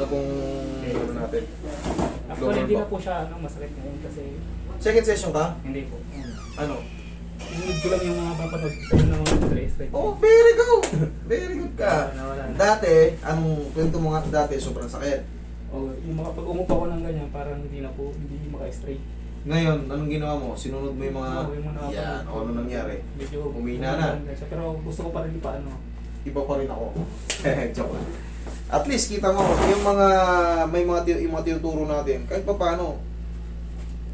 Ano pong ano natin? Actually, hindi na po siya ano, masakit ngayon kasi Second session ka? hindi po. Ano? Hindi ko lang yung mga papanood sa inyo ng mga stress. Oh, very good! Very good ka. Nawala na. Dati, anong kwento mo nga dati, sobrang sakit. Oh, yung mga pag umupo ko ng ganyan, parang hindi na po, hindi maka-straight. Ngayon, anong ginawa mo? Sinunod mo yung mga... Oo, yung mga Yan, o ano nangyari? Medyo Humina na. Pero gusto ko pa rin pa ano. Iba pa rin ako. Joke lang. At least, kita mo, yung mga, may mga, yung mga tinuturo natin, kahit pa paano,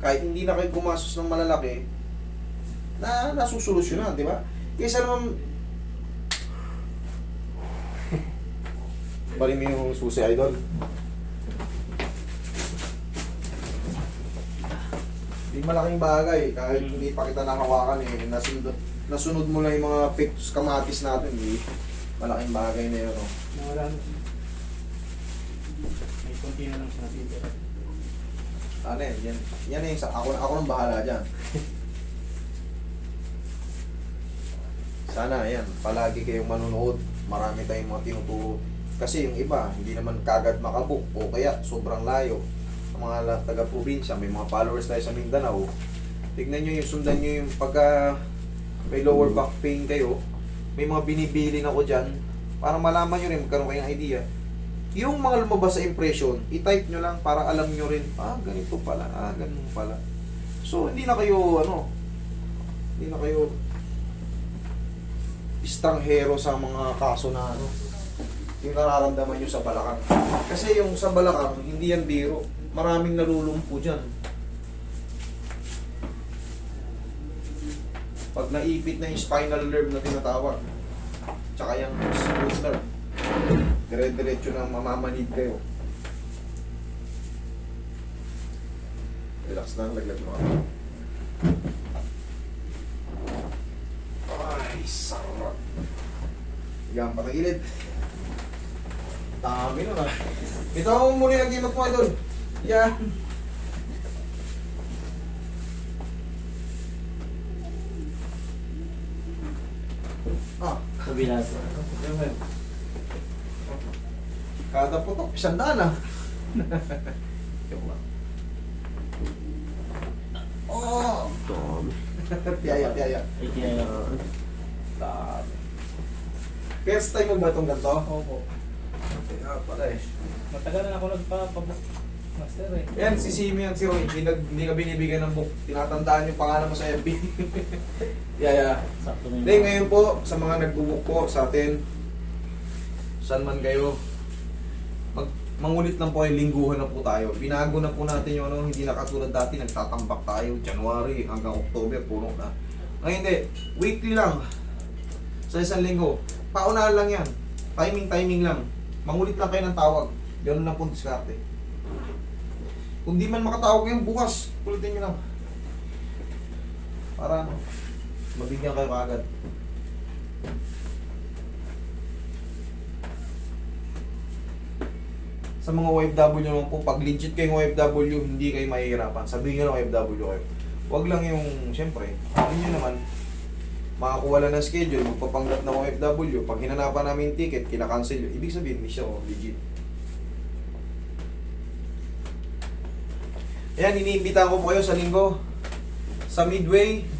kahit hindi na kayo gumastos ng malalaki, na nasusolusyonan, di ba? Kaysa naman, bali mo yung susi, idol. Di malaking bagay, kahit hindi pa kita nakawakan eh, nasunod, nasunod mo lang yung mga pectus kamatis natin, eh. Malaking bagay na yun, oh. May konti na lang siya natitira. Ano yan, yan, yan na yung sa, ako, ako nang bahala dyan. Sana, yan, palagi kayong manonood. Marami tayong mga tinuturo. Kasi yung iba, hindi naman kagad makabuk o kaya sobrang layo. Sa mga taga-probinsya, may mga followers tayo sa Mindanao. Tignan nyo yung sundan nyo yung pagka may lower back pain kayo. May mga binibili na ko dyan. Para malaman nyo rin, magkaroon kayong idea. Yung mga lumabas sa impression, i-type nyo lang para alam nyo rin, ah, ganito pala, ah, ganun pala. So, hindi na kayo, ano, hindi na kayo istranghero sa mga kaso na, ano, yung nararamdaman nyo sa balakang. Kasi yung sa balakang, hindi yan biro. Maraming nalulumpo dyan. Pag naipit na yung spinal nerve na tinatawag, tsaka yung smooth nerve, dire-diretso na mamamanid kayo. Relax lang, laglag mo ako. Ay, sarap. Yan, patagilid. Dami nun ah. Ito mo muna yung gimat mo doon. Yan. Ah, Kabilas. Yan. Kada putok, isang daan ah. Joke lang. Oh! tiyaya, tiyaya. Ay, kaya Dami. First time mo ba itong ganito? Opo. Kaya pala eh. Matagal na ako nagpapabok. Master eh. Yan, si Simi yan, si Roy. Hindi, nag, hindi ka binibigyan ng book. Tinatandaan yung pangalan mo sa FB. Yaya. sakto na Hindi, ngayon po, sa mga nagbubuk po sa atin, saan man kayo, mag, mangulit lang po kayo, lingguhan na po tayo. Binago na po natin yung ano, hindi na katulad dati, nagtatambak tayo, January hanggang October, puno na. Ngayon hindi, weekly lang. Sa isang linggo, paunahan lang yan. Timing-timing lang. Mangulit lang kayo ng tawag. Ganun lang po diskarte. Kung di man makatawag ngayon, bukas, ulitin nyo lang. Para ano, mabigyan kayo kaagad. Sa mga OFW naman po, pag legit kayong OFW, hindi kayo mahihirapan. Sabihin nyo lang OFW kayo. Huwag lang yung, siyempre, hindi nyo naman, makakuha lang ng schedule, magpapanggap ng OFW, pag hinanapan namin ticket, kinakancel yun. Ibig sabihin, hindi siya oh, legit. Ayan, iniimbitahan ko po kayo sa linggo. Sa Midway,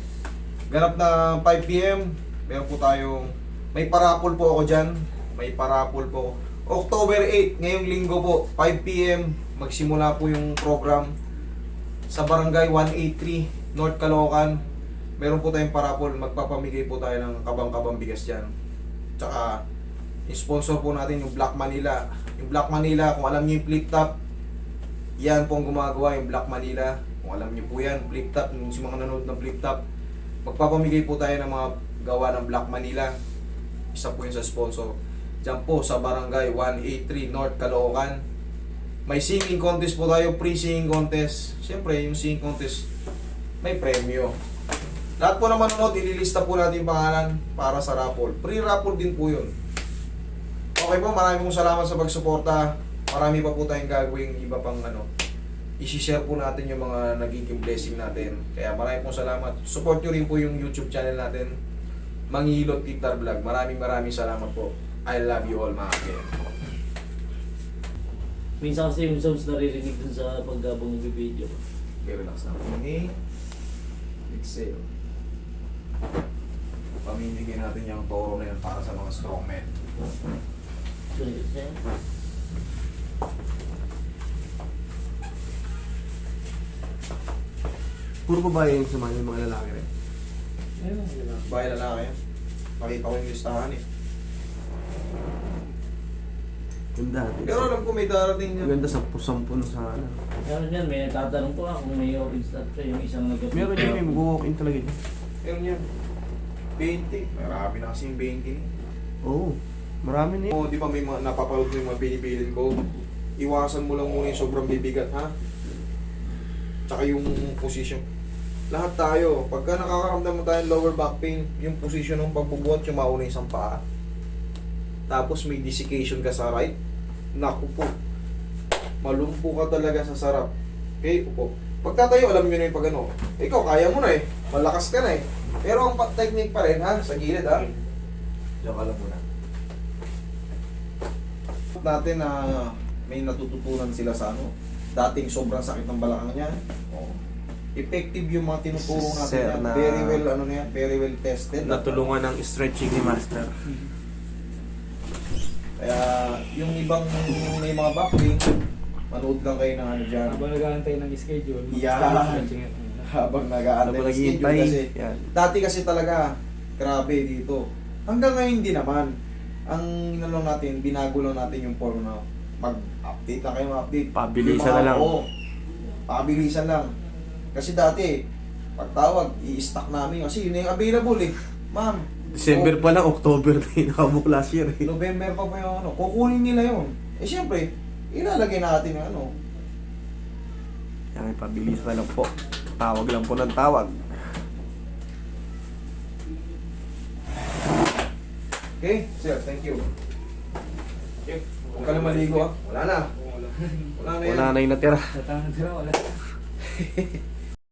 ganap na 5pm, meron po tayong, may parapol po ako dyan. May parapol po. October 8, ngayong linggo po, 5pm, magsimula po yung program sa Barangay 183, North Caloocan. Meron po tayong parapol, magpapamigay po tayo ng kabang-kabang bigas dyan. Tsaka, sponsor po natin yung Black Manila. Yung Black Manila, kung alam niyo yung flip top, yan po ang gumagawa yung Black Manila. Kung alam niyo po yan, flip top, yung si mga nanonood ng flip top, magpapamigay po tayo ng mga gawa ng Black Manila. Isa po yun sa sponsor. Diyan po sa Barangay 183 North Caloocan. May singing contest po tayo, pre-singing contest. Siyempre, yung singing contest, may premyo. Lahat po na manonood, ililista po natin yung pangalan para sa raffle. Pre-raffle din po yun. Okay po, maraming pong salamat sa pagsuporta. Marami pa po tayong gagawing iba pang ano. I-share po natin yung mga nagiging blessing natin. Kaya maraming pong salamat. Support nyo rin po yung YouTube channel natin. Mangilot Titar Vlog. Maraming maraming salamat po. I love you all mga kaya. Minsan kasi yung sounds naririnig dun sa paggabong video. Okay, relax na. Inhale. Exhale. Pamimigay natin yung toro na yun para sa mga strong men. Puro babae yung sumali yung mga lalaki rin. Ayun. Bahay lalaki yan. Nakita ko yung listahan eh. Ganda. Pero alam ko may darating yan. Ganda sampu-sampu na sa ano. Meron yan, may nagtatanong po ako kung may orange start siya, yung isang nag Meron yan, may mag-walk-in talaga yun. Meron yan. 20. Marami na kasi yung 20 eh. Oo. Marami na yun. Oo, di ba may mga napapalood mo yung mga pinipilit ko? Iwasan mo lang muna yung sobrang bibigat, ha? Tsaka yung position. Lahat tayo, pagka nakakaramdam mo tayo ng lower back pain, yung position ng pagbubuhat, yung mauna yung isang paa. Tapos may desiccation ka sa right. Naku po. Malumpo ka talaga sa sarap. Okay, upo. Pagtatayo, alam nyo na yung pag ano. Ikaw, kaya mo na eh. Malakas ka na eh. Pero ang technique pa rin ha, sa gilid ha. Diyan ka lang muna. Natin na may natututunan sila sa ano. Dating sobrang sakit ng balakang niya. Oo. Effective yung mga tinuturo natin Sir, yan. na- Very well, ano na yan, very well tested. Natulungan ng stretching ni Master. Kaya yung ibang may mga back pain, manood lang kayo ng ano dyan. Habang nag-aantay ng schedule, it. Habang nag-aantay ng schedule kasi. Yan. Dati kasi talaga, grabe dito. Hanggang ngayon din naman. Ang inalong natin, binago lang natin yung form na mag-update lang kayo mag-update. Pabilisan na lang. Oo. pabilisan lang. Kasi dati, pagtawag, i-stock namin kasi yun yung available eh. Ma'am, December pa lang, October na yung nakabook last year eh. November pa pa yung ano, kukunin nila yun. Eh syempre, ilalagay natin yung ano. Yan, pabilis na lang po. Tawag lang po ng tawag. Okay, sir, thank you. Okay, huwag ka na maligo ah. Wala na. Wala. Na yan. Wala na yung natira. Nila, wala.